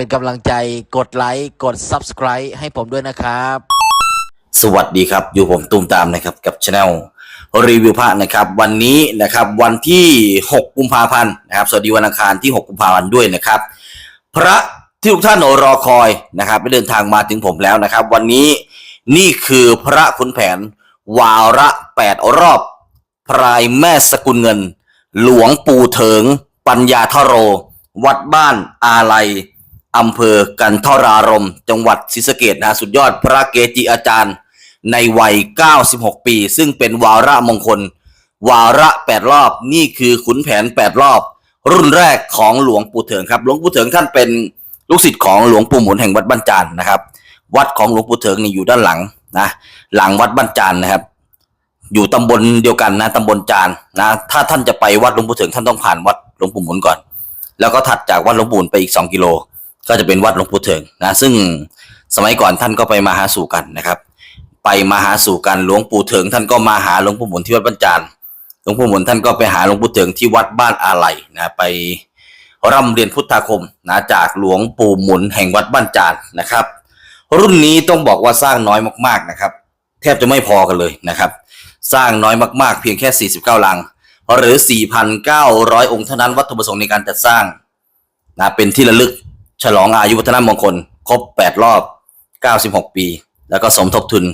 เป็นกำลังใจกดไลค์กด Subscribe ให้ผมด้วยนะครับ สวัสดีครับ อยู่ผมตูมตามนะครับกับช anel รีวิวพระนะครับ วันนี้นะครับวันที่ 6 กุมภาพันธ์นะครับ สวัสดีวันอังคารที่ 6 กุมภาพันธ์ด้วยนะครับ พระที่ทุกท่านรอคอยนะครับได้เดินทางมาถึงผมแล้วนะครับ วันนี้นี่คือพระขุนแผน วาระแปดรอบ พรายแม่สกุลเงิน หลวงปู่เถิง ปัญญาทโร วัดบ้านอาลัย อำเภอกันทรารม จังหวัดศรีสะเกดนะสุดยอดพระเกจิอาจารย์ ในวัย 96 ปี ซึ่งเป็นวาระมงคล วาระ 8 รอบ นี่คือขุนแผน 8 รอบ รุ่นแรกของหลวงปู่เถิงครับหลวงปู่เถิงท่านเป็นลูกศิษย์ของหลวงปู่หมุนแห่งวัดบ้านจานนะครับ วัดของหลวงปู่เถิงนี่อยู่ด้านหลังนะหลังวัดบ้านจานนะครับ อยู่ตำบลเดียวกันนะตำบลจานนะถ้าท่านจะไปวัดหลวงปู่เถิงท่านต้องผ่านวัดหลวงปู่หมุนก่อน แล้วก็ถัดจากวัดหลวงปู่หมุนไปอีก 2 กิโล ก็จะเป็นวัดหลวงปู่เถิงนะซึ่งสมัยก่อนท่านก็ไปมาหาสู่กันนะครับ ไปมาหาสู่กันหลวงปู่เถิงท่านก็มาหาหลวงปู่หมุนที่วัดบ้านจานหลวงปู่หมุนท่านก็ไปหาหลวงปู่เถิงที่วัดบ้านอาลัยนะไปร่ำเรียนพุทธาคมนะจากหลวงปู่หมุนแห่งวัดบ้านจานนะครับ รุ่นนี้ต้องบอกว่าสร้างน้อยมากๆนะครับ แทบจะไม่พอกันเลยนะครับ สร้างน้อยมากๆ เพียงแค่ 49 ลัง หรือ 4,900 องค์เท่านั้นวัตถุประสงค์ในการจัดสร้างนะเป็นที่ระลึก ฉลองอายุวัฒนมงคล ครบ 8 รอบ 96 ปี แล้วก็สมทบทุน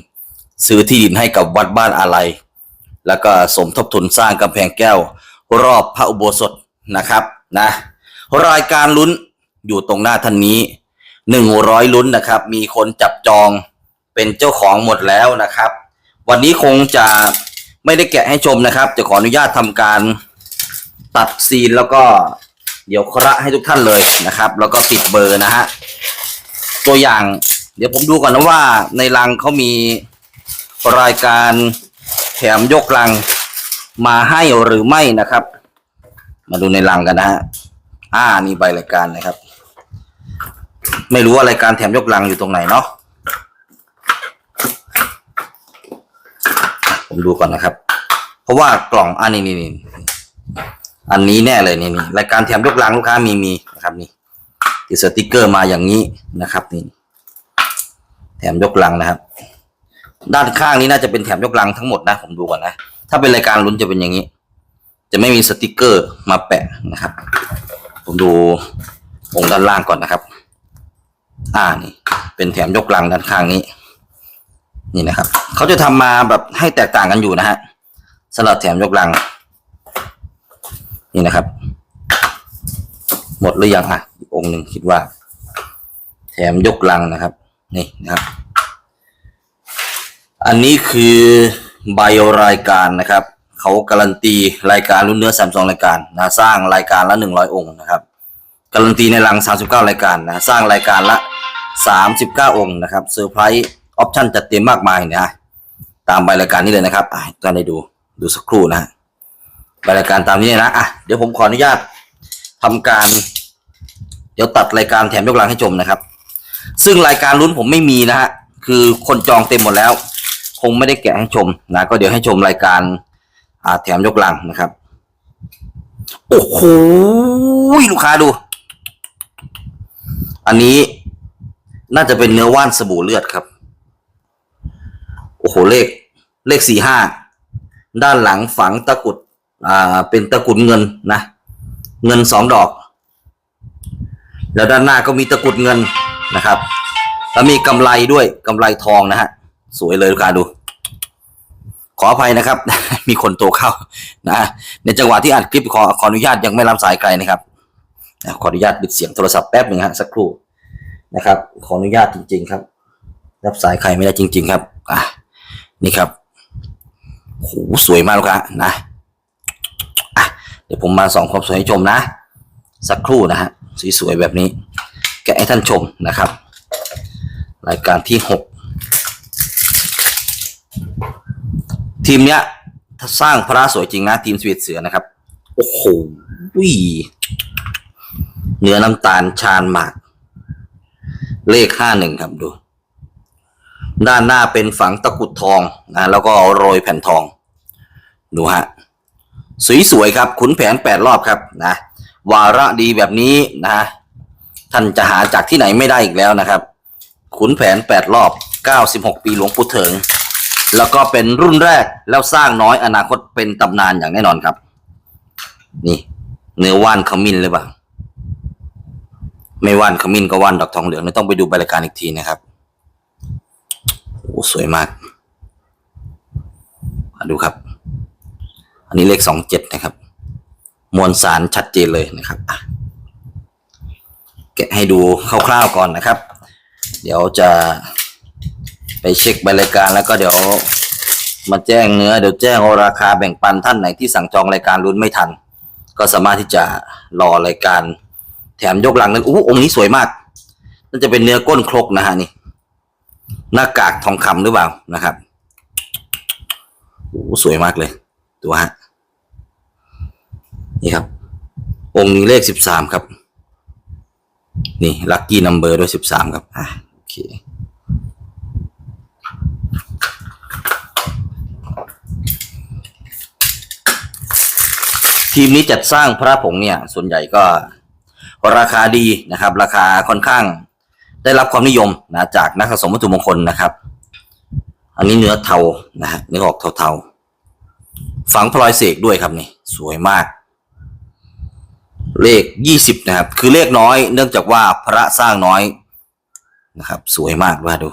ซื้อที่ดินให้กับวัดบ้านอาลัย แล้วก็สมทบทุนสร้างกำแพงแก้ว รอบพระอุโบสถนะครับนะรายการลุ้นอยู่ตรงหน้าท่านนี้ 100 ลุ้นนะครับ มีคนจับจองเป็นเจ้าของหมดแล้วนะครับ วันนี้คงจะไม่ได้แกะให้ชมนะครับ จะขออนุญาตทำการตัดซีนแล้วก็ เดี๋ยวคระให้ทุกท่านเลยนะครับ แล้วก็ติดเบอร์นะฮะตัวอย่าง เดี๋ยวผมดูก่อนนะว่าในรังเขามีรายการแถมยกรังมาให้หรือไม่นะครับ มาดูในรังกันนะฮะอ่านี่ใบรายการนะครับ ไม่รู้ว่ารายการแถมยกรังอยู่ตรงไหนเนาะผมดูก่อนนะครับ เพราะว่ากล่องอันนี้นี่ อันนี้แน่เลยนี่นี่รายการแถมยกลังลูกค้ามีมีนะครับนี่ติดสติกเกอร์มาอย่างนี้นะครับนี่แถมยกลังนะครับ ด้านข้างนี้น่าจะเป็นแถมยกลังทั้งหมดนะ ผมดูก่อนนะ ถ้าเป็นรายการลุ้นจะเป็นอย่างนี้ จะไม่มีสติกเกอร์มาแปะนะครับ ผมดูองค์ด้านล่างก่อนนะครับ อ่านี่ เป็นแถมยกลังด้านข้างนี้ นี่นะครับ เขาจะทำมาแบบให้แตกต่างกันอยู่นะฮะสำหรับแถมยกลัง นี่นะครับ หมดหรือยังอะองค์หนึ่งคิดว่า แถมยกลังนะครับ นี่นะครับ อันนี้คือใบรายการนะครับ เขาการันตีรายการรุ่นเนื้อสามสองรายการนะสร้างรายการละหนึ่งร้อยองค์นะครับ การันตีในรังสามสิบเก้ารายการนะสร้างรายการละสามสิบเก้าองค์นะครับเซอร์ไพรส์ออปชั่นจัดเต็มมากมายนะตามใบรายการนี้เลยนะครับอะท่านได้ดูดูสักครู่นะฮะ รายการตามนี้นะอะเดี๋ยวผมขออนุญาตทำการ เดี๋ยวตัดรายการแถมยกลังให้ชมนะครับ ซึ่งรายการลุ้นผมไม่มีนะฮะคือคนจองเต็มหมดแล้ว คงไม่ได้แกะให้ชมนะก็เดี๋ยวให้ชมรายการอ่าแถมยกลังนะครับโอ้โหลูกค้าดู อันนี้น่าจะเป็นเนื้อว่านสบู่เลือดครับ โอ้โหเลขเลขสี่ห้าด้านหลังฝังตะกุด อ่าเป็นตะกุดเงินนะ เงินสองดอก แล้วด้านหน้าก็มีตะกุดเงินนะครับ แล้วมีกำไรด้วยกำไรทองนะฮะสวยเลยลูกค้าดู ขออภัยนะครับ มีคนโทรเข้านะในจังหวะที่อัดคลิปขอขออนุญาตยังไม่รับสายไกลนะครับขออนุญาตปิดเสียงโทรศัพท์แป๊บหนึ่งฮะสักครู่นะครับ ขออนุญาตจริง ๆ ครับ รับสายใครไม่ได้จริง ๆ ครับ อะนี่ครับโหสวยมากลูกค้านะ เดี๋ยวผมมาส่องความสวยให้ชมนะ สักครู่นะฮะสวยๆแบบนี้แกให้ท่านชมนะครับ รายการที่หกทีมเนี้ยถ้าสร้างพระสวยจริงนะทีมสวีทเสือนะครับ โอ้โหวิเนื้อน้ำตาลชานหมาก เลขห้าหนึ่งครับดู ด้านหน้าเป็นฝังตะกุดทองนะแล้วก็โรยแผ่นทอง ดูฮะ สวยๆครับ ขุนแผนแปดรอบครับนะวาระดีแบบนี้นะ ท่านจะหาจากที่ไหนไม่ได้อีกแล้วนะครับ ขุนแผนแปดรอบเก้าสิบหกปีหลวงปู่เถิง แล้วก็เป็นรุ่นแรกแล้วสร้างน้อยอนาคตเป็นตำนานอย่างแน่นอนครับ นี่เนื้อว่านขมิ้นเลยเปล่าไม่ว่านขมิ้นก็ว่านดอกทองเหลืองไม่ต้องไปดูบรายการอีกทีนะครับโอ้สวยมากมาดูครับ อันนี้เลขสองเจ็ดนะครับ มวลสารชัดเจนเลยนะครับแกะให้ดูคร่าวๆก่อนนะครับ เดี๋ยวจะไปเช็คใบรายการแล้วก็เดี๋ยวมาแจ้งเนื้อเดี๋ยวแจ้งราคาแบ่งปันท่านไหนที่สั่งจองรายการลุ้นไม่ทัน ก็สามารถที่จะรอรายการ แถมยกหลังนั้นอู้องค์นี้สวยมากน่าจะเป็นเนื้อก้นครกนะฮะนี่ หน้ากากทองคำหรือเปล่านะครับโอ้สวยมากเลย ดูฮะนี่ครับ องค์นี้เลขสิบสามครับ นี่ลัคกี้นัมเบอร์ด้วยสิบสามครับอะโอเคทีมนี้จัดสร้างพระผงเนี่ย ส่วนใหญ่ก็ราคาดีนะครับ ราคาค่อนข้างได้รับความนิยมนะจากนักสะสมวัตถุมงคลนะครับ อันนี้เนื้อเทานะฮะเนื้อออกเทาๆ ฝังพลอยเสกด้วยครับนี่สวยมาก เลขยี่สิบนะครับ คือเลขน้อยเนื่องจากว่าพระสร้างน้อยนะครับ สวยมากว่าดู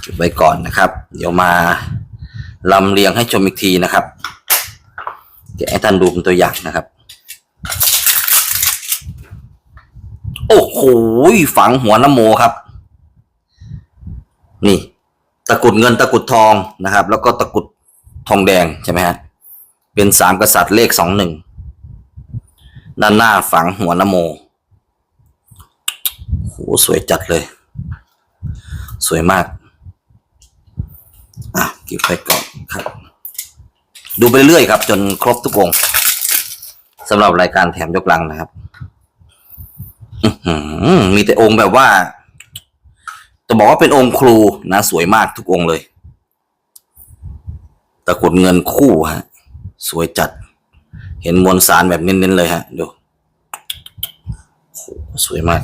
เก็บไว้ก่อนนะครับ เดี๋ยวมาลำเลียงให้ชมอีกทีนะครับเดี๋ยวให้ท่านดูเป็นตัวอย่างนะครับ โอ้โหฝังหัวน้ำโมครับ นี่ ตะกุดเงินตะกุดทองนะครับ แล้วก็ตะกุดทองแดงใช่ไหมฮะเป็นสามกษัตริย์เลขสองหนึ่งด้านหน้าฝังหัวนโมโหสวยจัดเลย สวยมาก อะเก็บไปก่อนครับ ดูไปเรื่อยครับ จนครบทุกองสำหรับรายการแถมยกลังนะครับ มีแต่องค์แบบว่า บอกว่าเป็นองค์ครูนะสวยมากทุกองค์เลยตะกุดเงินคู่ฮะ สวยจัด เห็นมวลสารแบบเน้นๆเลยฮะดูโหสวยมาก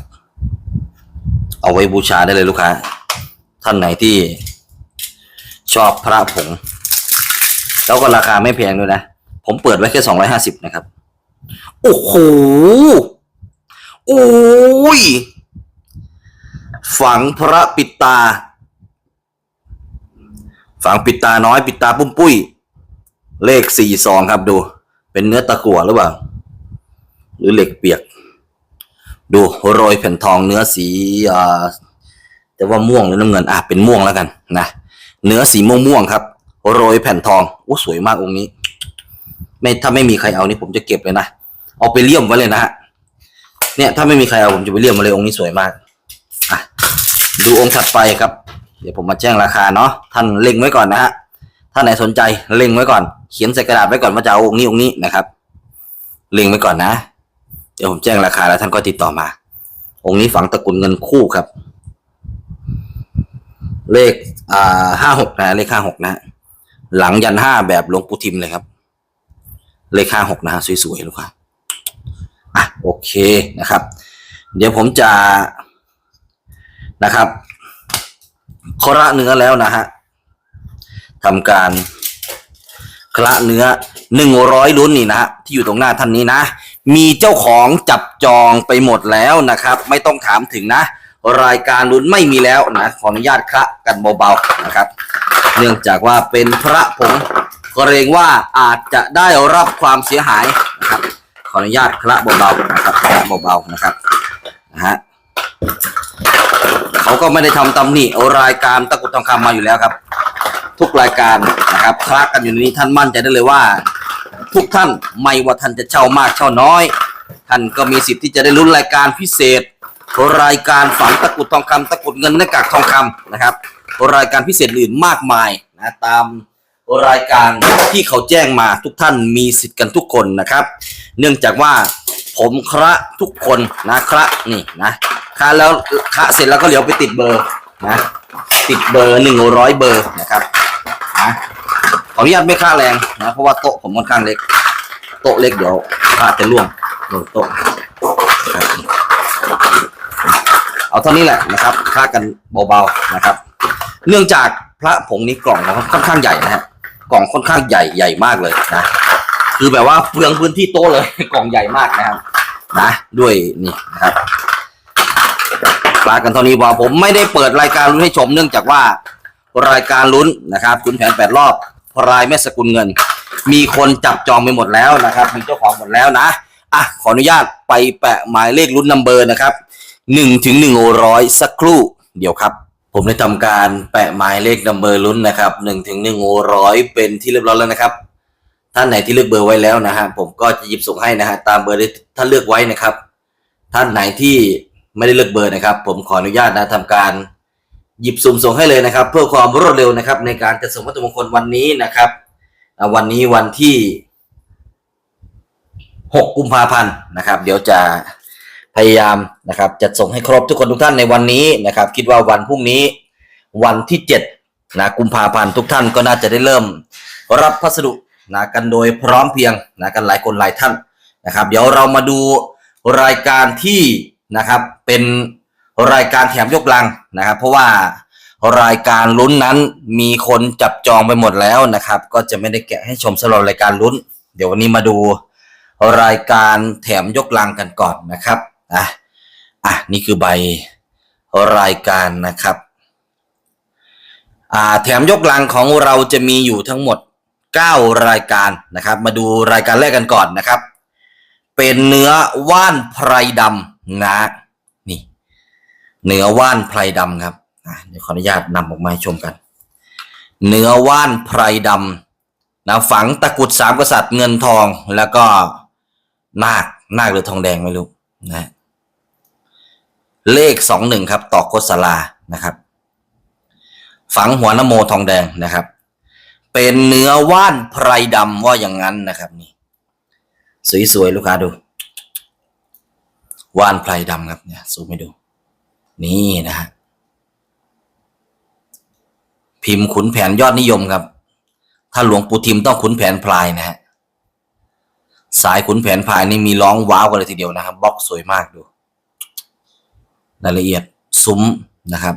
เอาไว้บูชาได้เลยลูกค้า ท่านไหนที่ชอบพระผง แล้วก็ราคาไม่แพงด้วยนะ ผมเปิดไว้แค่สองร้อยห้าสิบนะครับ โอ้โหโอ้ยฝังพระปิ ตา ฝังปิดตาน้อยปิดตาปุ้มปุ้ย เลขสี่สองครับดู เป็นเนื้อตะกั่วหรือเปล่า หรือเหล็กเปียก ดูโรยแผ่นทองเนื้อสีอ่าแต่ว่าม่วงหรือน้ำเงินอะเป็นม่วงแล้วกันนะเนื้อสีม่วงม่วงครับ โรยแผ่นทองโอ้สวยมากองค์นี้ ไม่ถ้าไม่มีใครเอานี่ผมจะเก็บเลยนะเอาไปเลี่ยมไว้เลยนะฮะเนี่ยถ้าไม่มีใครเอาผมจะไปเลี่ยมมาเลยองค์นี้สวยมาก ดูองค์ถัดไปครับ เดี๋ยวผมมาแจ้งราคาเนาะท่านเล็งไว้ก่อนนะฮะถ้านไหนสนใจเล็งไว้ก่อน เขียนใส่กระดาษไว้ก่อนว่าจะเอาองค์นี้องค์นี้นะครับ เล็งไว้ก่อนนะ เดี๋ยวผมแจ้งราคาแล้วท่านก็ติดต่อมา องค์นี้ฝังตระกุลเงินคู่ครับ เลขอ่าห้าหกนะเลขห้าหกนะ หลังยันห้าแบบหลวงปู่ทิมเลยครับ เลขห้าหกนะฮะสวยๆลูกค้าอะโอเคนะครับ เดี๋ยวผมจะ นะครับคาะเนื้อแล้วนะฮะทำการคละเนื้อหนึ่งร้อยลุ้นนี่นะฮะที่อยู่ตรงหน้าท่านนี้นะ มีเจ้าของจับจองไปหมดแล้วนะครับ ไม่ต้องถามถึงนะ รายการลุ้นไม่มีแล้วนะ ขออนุญาตคละกันเบาๆนะครับ เนื่องจากว่าเป็นพระผงเกรงว่าอาจจะได้รับความเสียหายนะครับ ขออนุญาตคละเบาๆนะครับคละเบาๆนะครับนะฮะ เขาก็ไม่ได้ทำตำหนิรายการตะกุดทองคำมาอยู่แล้วครับ ทุกรายการนะครับคละกันอยู่ในนี้ท่านมั่นใจได้เลยว่า ทุกท่านไม่ว่าท่านจะเช่ามากเช่าน้อย ท่านก็มีสิทธิ์ที่จะได้ลุ้นรายการพิเศษ รายการฝังตะกุดทองคำตะกุดเงินหน้ากากทองคำนะครับ รายการพิเศษอื่นมากมายนะตามรายการที่เขาแจ้งมาทุกท่านมีสิทธิ์กันทุกคนนะครับ เนื่องจากว่าผมคระทุกคนนะครับนี่นะ คระแล้วคระเสร็จแล้วก็เหลียวไปติดเบอร์นะติดเบอร์หนึ่งร้อยเบอร์นะครับนะขออนุญาตไม่ค่าแรงนะเพราะว่าโต๊ะผมค่อนข้างเล็ก โต๊ะเล็กเดี๋ยวพระจะล่วงโดนโต๊ะเอาเท่านี้แหละนะครับคลากันเบาๆนะครับ เนื่องจากพระผงนี้กล่องนะครับค่อนข้างใหญ่นะฮะกล่องค่อนข้างใหญ่ใหญ่มากเลยนะคือแบบว่าเปลืองพื้นที่โต๊ะเลยกล่องใหญ่มากนะครับนะด้วยนี่นะครับ ลากันเท่านี้พอผมไม่ได้เปิดรายการลุ้นให้ชมเนื่องจากว่ารายการลุ้นนะครับคุณแผนแปดรอบพรายแม่สกุลเงิน มีคนจับจองไปหมดแล้วนะครับ มีเจ้าของหมดแล้วนะอะขออนุญาตไปแปะหมายเลขลุ้นนัมเบอร์นะครับหนึ่งถึงหนึ่งร้อยสักครู่เดี๋ยวครับ ผมได้ทำการแปะหมายเลขนัมเบอร์ลุ้นนะครับหนึ่งถึงหนึ่งร้อยเป็นที่เรียบร้อยแล้วนะครับท่านไหนที่เลือกเบอร์ไว้แล้วนะฮะผมก็จะหยิบส่งให้นะฮะตามเบอร์ที่ท่านเลือกไว้นะครับ ท่านไหนที่ ไม่ได้เลือกเบอร์นะครับ ผมขออนุญาตนะทำการหยิบสุ่มส่งให้เลยนะครับ เพื่อความรวดเร็วนะครับ ในการจะส่งวัตถุมงคลวันนี้นะครับวันนี้วันที่ 6 กุมภาพันธ์นะครับ เดี๋ยวจะพยายามนะครับจะส่งให้ครบทุกคนทุกท่านในวันนี้นะครับ คิดว่าวันพรุ่งนี้วันที่7นะกุมภาพันธ์ทุกท่านก็น่าจะได้เริ่ม รับพัสดุนะกันโดยพร้อมเพียงนะกันหลายคนหลายท่านนะครับ เดี๋ยวเรามาดูรายการที่ นะครับ เป็นรายการแถมยกลังนะครับ เพราะว่ารายการลุ้นนั้นมีคนจับจองไปหมดแล้วนะครับ ก็จะไม่ได้แกะให้ชมสำหรับรายการลุ้น เดี๋ยววันนี้มาดูรายการแถมยกลังกันก่อนนะครับอะอะนี่คือใบรายการนะครับอ่าแถมยกลังของเราจะมีอยู่ทั้งหมด 9 รายการนะครับ มาดูรายการแรกกันก่อนนะครับ เป็นเนื้อว่านไพรดำ นะนี่ เนื้อว่านไพรดำครับเดี๋ยวขออนุญาตนำออกมาให้ชมกัน เนื้อว่านไพรดำนะฝังตะกุดสามกษัตริย์เงินทองแล้วก็นาคนาคหรือทองแดงไม่รู้นะเลขสองหนึ่งครับตอกโคตรสลานะครับ ฝังหัวนโมทองแดงนะครับ เป็นเนื้อว่านไพรดำว่าอย่างนั้นนะครับนี่สวยๆลูกค้าดู ว่านไพรดำครับเนี่ยซูมให้ดู นี่นะฮะพิมพ์ขุนแผนยอดนิยมครับ ถ้าหลวงปู่ทิมต้องขุนแผนพลายนะฮะสายขุนแผนพลายนี่มีร้องว้าวกันเลยทีเดียวนะครับบล็อกสวยมากดูรายละเอียดซุ้มนะครับ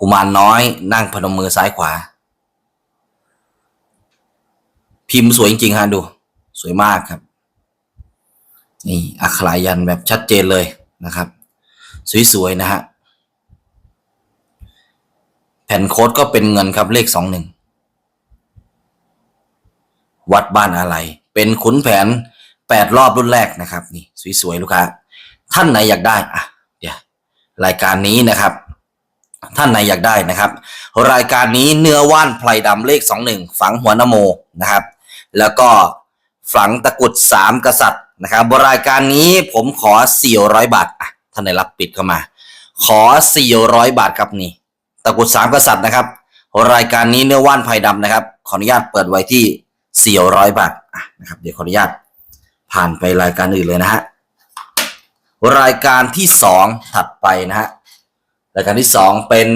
กุมารน้อยนั่งพนมมือซ้ายขวา พิมพ์สวยจริงๆฮะดู สวยมากครับ นี่อักขรายันแบบชัดเจนเลยนะครับ สวยๆนะฮะแผ่นโค้ดก็เป็นเงินครับเลขสองหนึ่งวัดบ้านอะไร เป็นขุนแผนแปดรอบรุ่นแรกนะครับ นี่สวยๆลูกค้าท่านไหนอยากได้อะเดี๋ยวรายการนี้นะครับ ท่านไหนอยากได้นะครับ รายการนี้เนื้อว่านไพรดำเลขสองหนึ่งฝังหัวนโมนะครับ แล้วก็ ฝังตะกุดสามกษัตริย์นะครับรายการนี้ผมขอ 400 บาทอะท่านไหนรับปิดเข้ามา ขอ 400 บาทครับนี่ ตะกุดสามกษัตริย์นะครับ รายการนี้เนื้อว่านไพรดำนะครับ ขออนุญาตเปิดไว้ที่ 400 บาทอะนะครับ เดี๋ยวขออนุญาตผ่านไปรายการอื่นเลยนะฮะ รายการที่สองถัดไปนะฮะ รายการที่สองเป็น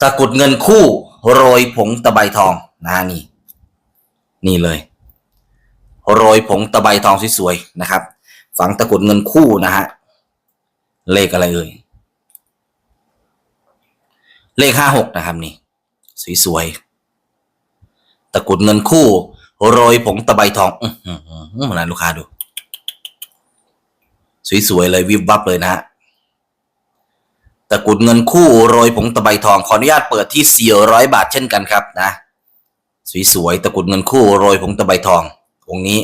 ตะกุดเงินคู่โรยผงตะไบทองนะนี่ นี่เลย โรยผงตะไบทองสวยๆนะครับ ฝังตะกุดเงินคู่นะฮะเลขอะไรเอ่ยเลขห้าหกนะครับนี่สวยๆตะกุดเงินคู่ โรยผงตะไบทองอือหือมาลูกค้าดู สวยๆเลยวิบวับเลยนะฮะตะกุดเงินคู่โรยผงตะไบทองขออนุญาตเปิดที่ 400 บาทเช่นกันครับนะ สวยๆตะกรุดเงินคู่โรยผงตะไบทององค์นี้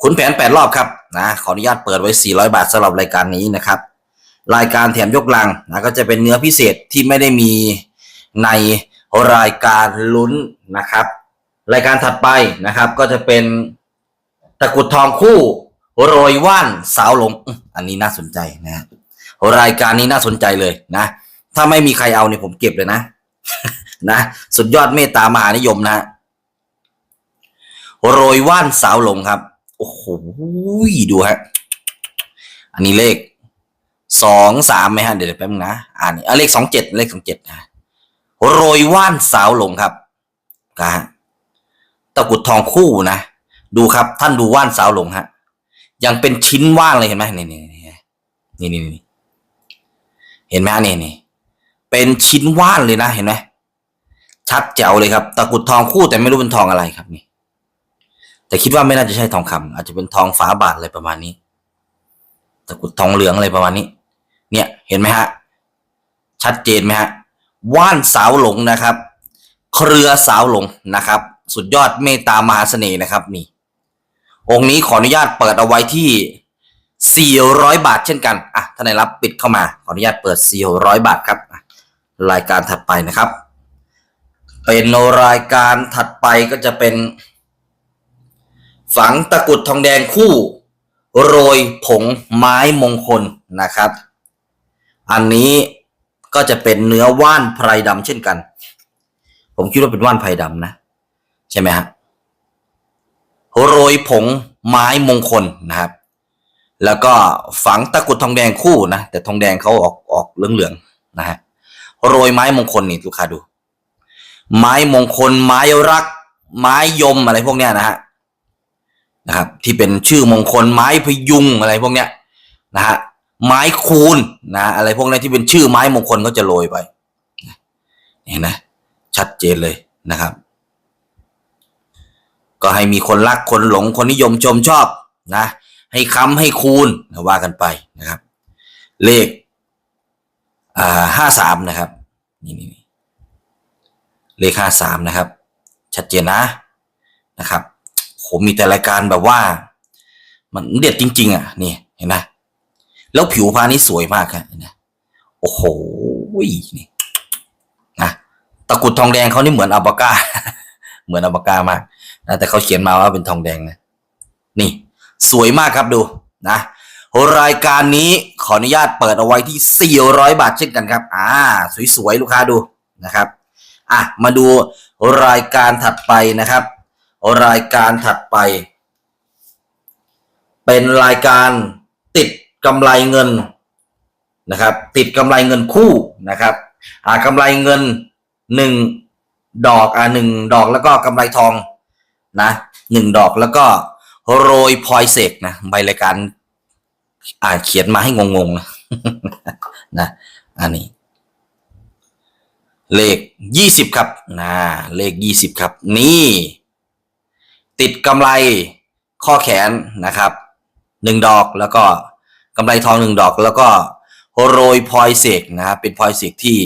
ขุนแผนแปดรอบครับนะขออนุญาตเปิดไว้ 400 บาทสำหรับรายการนี้นะครับ รายการแถมยกลังนะก็จะเป็นเนื้อพิเศษที่ไม่ได้มีในรายการลุ้นนะครับ รายการถัดไปนะครับก็จะเป็นตะกรุดทองคู่โรยว่านสาวหลง อันนี้น่าสนใจนะฮะรายการนี้น่าสนใจเลยนะ ถ้าไม่มีใครเอาเนี่ยผมเก็บเลยนะ นะสุดยอดเมตตามหานิยมนะโรยว่านสาวหลงครับ โอ้โหดูฮะอันนี้เลขสองสามไหมฮะเดี๋ยวแป๊บนึงนะอ่านเลขสองเจ็ดเลขสองเจ็ดนะโรยว่านสาวหลงครับนะตะกรุดทองคู่นะดูครับ ท่านดูว่านสาวหลงฮะยังเป็นชิ้นว่างเลยเห็นไหมนี่นี่นี่นี่นี่เห็นไหมนี่นี่เป็นชิ้นว่านเลยนะเห็นไหม ชัดแจ๋วเลยครับตะกุดทองคู่แต่ไม่รู้เป็นทองอะไรครับนี่ แต่คิดว่าไม่น่าจะใช่ทองคำอาจจะเป็นทองฝาบาทอะไรประมาณนี้ ตะกุดทองเหลืองอะไรประมาณนี้ เนี่ยเห็นไหมฮะ ชัดเจนไหมฮะ ว่านสาวหลงนะครับ เครือสาวหลงนะครับ สุดยอดเมตตามหาเสน่ห์นะครับ นี่ องค์นี้ขออนุญาตเปิดเอาไว้ที่ 400 บาทเช่นกันอะท่านไหนรับปิดเข้ามาขออนุญาตเปิด 400 บาทครับ รายการถัดไปนะครับ เป็นรายการถัดไปก็จะเป็น ฝังตะกุดทองแดงคู่ โรยผงไม้มงคลนะครับ อันนี้ก็จะเป็นเนื้อว่านไพรดำเช่นกัน ผมคิดว่าเป็นว่านไพรดำนะ ใช่ไหมฮะโรยผงไม้มงคลนะครับ แล้วก็ฝังตะกุดทองแดงคู่นะ แต่ทองแดงเขาออกออกเหลืองๆนะฮะโรยไม้มงคลนี่ลูกค้าดู ไม้มงคล ไม้รัก ไม้ยมอะไรพวกเนี้ยนะฮะนะครับ ที่เป็นชื่อมงคลไม้พยุงอะไรพวกเนี้ยนะฮะไม้คูณนะอะไรพวกนี้ที่เป็นชื่อไม้มงคลเขาจะโรยไปเห็นนะชัดเจนเลยนะครับ ก็ให้มีคนรักคนหลงคนนิยมชมชอบนะ ให้ค้ำให้คูณนะว่ากันไปนะครับ เลขอ่าห้าสามนะครับนี่นี่ เลขาสามนะครับ ชัดเจนนะนะครับโหมีแต่รายการแบบว่า มันเด็ดจริง ๆ อะ นี่เห็นไหมแล้วผิวพรรณนี่สวยมากครับนไหมโอ้โหนี่นะตะกรุดทองแดงเขานี่เหมือนอัลปาก้า เหมือนอัลปาก้ามากนะแต่เขาเขียนมาว่าเป็นทองแดงนะนี่สวยมากครับดูนะรายการนี้ขออนุญาตเปิดเอาไว้ที่ 400 บาทเช่นกันครับ อ่า สวยๆ ลูกค้าดูนะครับ อะมาดูรายการถัดไปนะครับ รายการถัดไป เป็นรายการติดกำไรเงินนะครับ ติดกำไรเงินคู่นะครับอ่ากำไรเงินหนึ่งดอกอ่าหนึ่งดอกแล้วก็กำไรทองนะหนึ่งดอกแล้วก็โรยพลอยเสกนะใบรายการอ่าเขียนมาให้งงๆนะนะอันนี้ เลขยี่สิบครับนะเลขยี่สิบครับ นี่ ติดกำไรข้อแขนนะครับหนึ่งดอกแล้วก็กำไรทองหนึ่งดอก แล้วก็โรยพลอยเสกนะครับเป็นพลอยเสกที่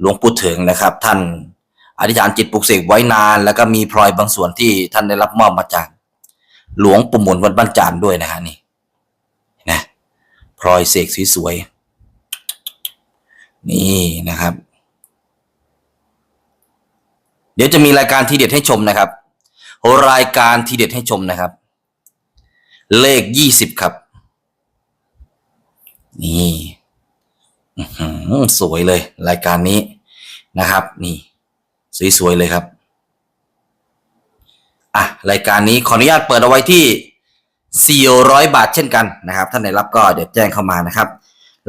หลวงปู่เถิงนะครับ ท่านอธิษฐานจิตปลุกเสกไว้นาน แล้วก็มีพลอยบางส่วนที่ท่านได้รับมอบมาจากหลวงปู่หมุนวัดบ้านจานด้วยนะฮะนี่นะพลอยเสกสวยๆนี่นะครับ เดี๋ยวจะมีรายการทีเด็ดให้ชมนะครับ รายการทีเด็ดให้ชมนะครับ เลขยี่สิบครับ นี่สวยเลย รายการนี้นะครับ นี่ สวยๆเลยครับอะรายการนี้ขออนุญาตเปิดเอาไว้ที่ 400 บาทเช่นกันนะครับ ท่านไหนรับก็เดี๋ยวแจ้งเข้ามานะครับ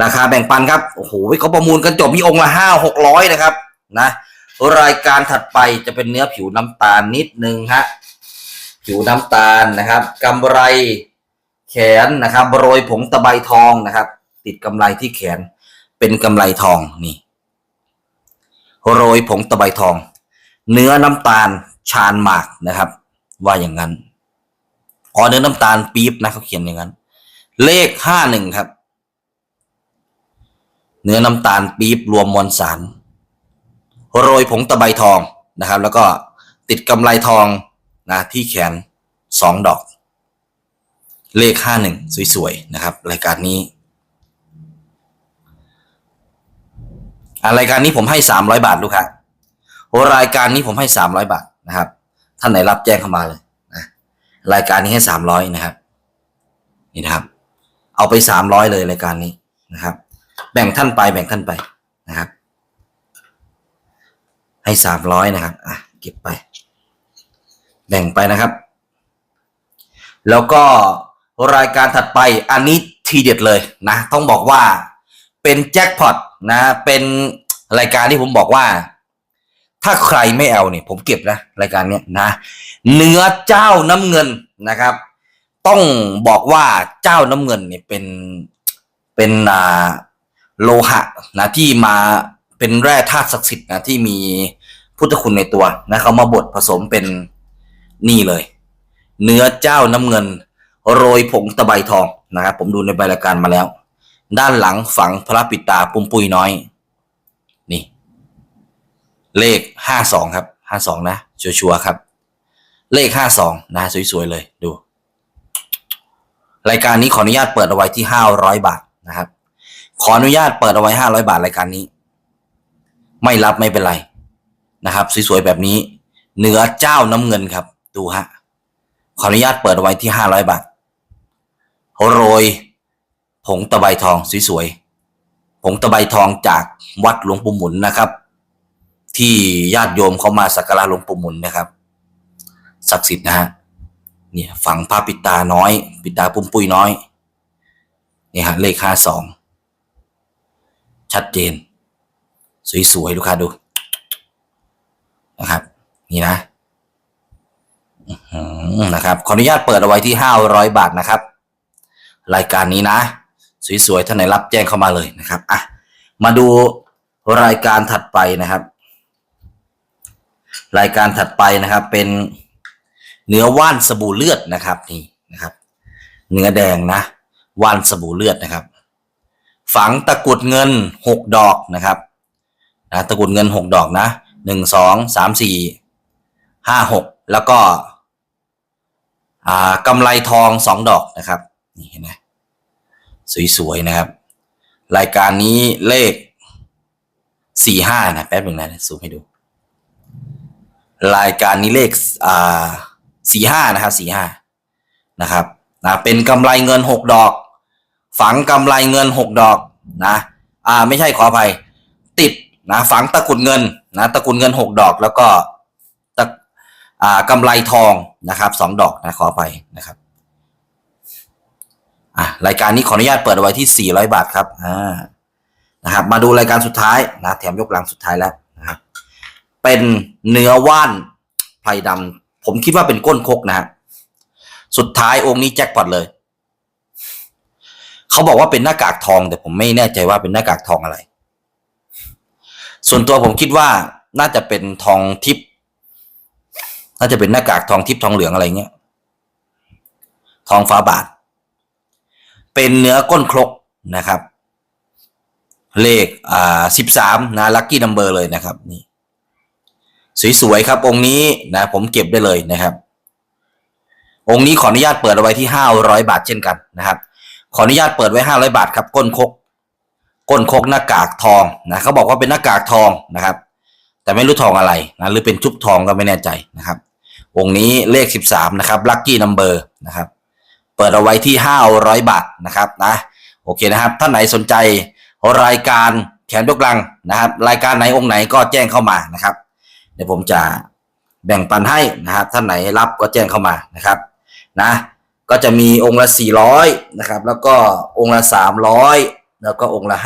ราคาแบ่งปันครับ โอ้โหเขาประมูลกันจบมีองค์ละห้าหกร้อยนะครับ นะ รายการถัดไปจะเป็นเนื้อผิวน้ำตาลนิดนึงฮะผิวน้ำตาลนะครับกำไรแขนนะครับโรยผงตะไบทองนะครับ ติดกำไรที่แขนเป็นกำไรทองนี่โรยผงตะไบทอง เนื้อน้ำตาลชานหมากนะครับ ว่าอย่างนั้นอ๋อเนื้อน้ำตาลปี๊บนะเขาเขียนอย่างนั้น เลขห้าหนึ่งครับ เนื้อน้ำตาลปี๊บรวมมวลสาร โรยผงตะไบทองนะครับ แล้วก็ติดกำไรทองนะที่แขนสองดอก เลขห้าหนึ่งสวยๆ นะครับ รายการนี้อ่ารายการนี้ผมให้สามร้อยบาทลูกค้าโอ้รายการนี้ผมให้สามร้อยบาทนะครับ ท่านไหนรับแจ้งเข้ามาเลยนะรายการนี้ให้สามร้อยนะครับ นี่นะครับ เอาไปสามร้อยเลยรายการนี้นะครับ แบ่งท่านไปแบ่งท่านไปนะครับ ให้สามร้อยนะครับ อะ เก็บไป แบ่งไปนะครับ แล้วก็รายการถัดไปอันนี้ทีเด็ดเลยนะ ต้องบอกว่าเป็นแจ็คพอตนะ เป็นรายการที่ผมบอกว่า ถ้าใครไม่เอาเนี่ยผมเก็บนะ รายการเนี้ยนะ เนื้อเจ้าน้ำเงินนะครับ ต้องบอกว่าเจ้าน้ำเงินเนี่ยเป็นเป็นอ่าโลหะนะที่มาเป็นแร่ธาตุศักดิ์สิทธิ์นะที่มี พุทธคุณในตัวนะเขามาบดผสมเป็นนี่เลย เนื้อเจ้าน้ำเงิน โรยผงตะไบทองนะครับผมดูในใบรายการมาแล้ว ด้านหลังฝังพระปิตาปุ่มปุยน้อย นี่ เลขห้าสองครับห้าสองนะชัวร์ครับ เลขห้าสองนะสวยๆเลยดู รายการนี้ขออนุญาตเปิดเอาไว้ที่ห้าร้อยบาทนะครับ ขออนุญาตเปิดเอาไว้ห้าร้อยบาทรายการนี้ ไม่รับไม่เป็นไร นะครับสวยๆแบบนี้เนื้อเจ้าน้ำเงินครับ ดูฮะขออนุญาตเปิดเอาไว้ที่ห้าร้อยบาทโรย ผงตะไบทองสวยๆผงตะไบทองจากวัดหลวงปู่หมุนนะครับ ที่ญาติโยมเขามาสักการะหลวงปู่หมุนนะครับศักดิ์สิทธิ์นะฮะเนี่ยฝังผ้าปิดตาน้อย ปิดตาปุ้มปุ้ยน้อยเนี่ยฮะเลขห้าสองชัดเจน สวยๆลูกค้าดู นะครับ นี่นะนะครับขออนุญาตเปิดเอาไว้ที่ห้าร้อยบาทนะครับ รายการนี้นะ สวยๆท่านไหนรับแจ้งเข้ามาเลยนะครับอะมาดูรายการถัดไปนะครับ รายการถัดไปนะครับ เป็นเนื้อว่านสบู่เลือดนะครับนี่นะครับ เนื้อแดงนะว่านสบู่เลือดนะครับ ฝังตะกุดเงินหกดอกนะครับนะตะกุดเงินหกดอกนะ หนึ่งสองสามสี่ห้าหกแล้วก็อ่ากำไรทองสองดอกนะครับนี่เห็นไหมสวยๆนะครับ รายการนี้เลขสี่ห้านะแป๊บหนึ่งนะซูมให้ดู รายการนี้เลขอ่าสี่ห้านะครับสี่ห้านะครับนะเป็นกำไรเงินหกดอก ฝังกำไรเงินหกดอกนะอ่าไม่ใช่ขออภัย ติดนะฝังตะกุดเงิน นะตะกรุดเงินหกดอกแล้วก็ตะอ่ากำไรทองนะครับสองดอกนะขออภัยนะครับอะรายการนี้ขออนุญาตเปิดไว้ที่สี่ร้อยบาทครับอ่านะครับมาดูรายการสุดท้ายนะแถมยกลังสุดท้ายแล้วนะครับเป็นเนื้อว่านไพรดำผมคิดว่าเป็นก้นคกนะฮะสุดท้ายองค์นี้แจ็คพอตเลยเขาบอกว่าเป็นหน้ากากทอง แต่ผมไม่แน่ใจว่าเป็นหน้ากากทองอะไร ส่วนตัวผมคิดว่าน่าจะเป็นทองทิพย์น่าจะเป็นหน้ากากทองทิพย์ทองเหลืองอะไรเงี้ย ทองฟ้าบาท เป็นเนื้อก้นครกนะครับ เลขอ่าสิบสามนะลัคกี้นัมเบอร์เลยนะครับนี่สวยๆครับ องค์นี้นะ ผมเก็บได้เลยนะครับ องค์นี้ขออนุญาตเปิดเอาไว้ที่ห้าร้อยบาทเช่นกันนะครับ ขออนุญาตเปิดไว้ห้าร้อยบาทครับ ก้นครก ก้นคกหน้ากากทองนะเขาบอกว่าเป็นหน้ากากทองนะครับ แต่ไม่รู้ทองอะไรนะหรือเป็นชุบทองก็ไม่แน่ใจนะครับองค์นี้เลขสิบสามนะครับลัคกี้นัมเบอร์นะครับเปิดเอาไว้ที่ห้าร้อยบาทนะครับนะโอเคนะครับท่านไหนสนใจรายการแขนยกลังนะครับ รายการไหนองค์ไหนก็แจ้งเข้ามานะครับ เดี๋ยวผมจะแบ่งปันให้นะครับท่านไหนรับก็แจ้งเข้ามานะครับนะก็จะมีองค์ละ 400นะครับแล้วก็องค์ละ 300 แล้วก็องค์ละ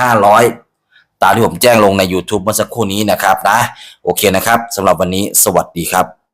500 ตามที่ผมแจ้งลงใน YouTube เมื่อสักครู่นี้นะครับนะ โอเคนะครับสำหรับวันนี้สวัสดีครับ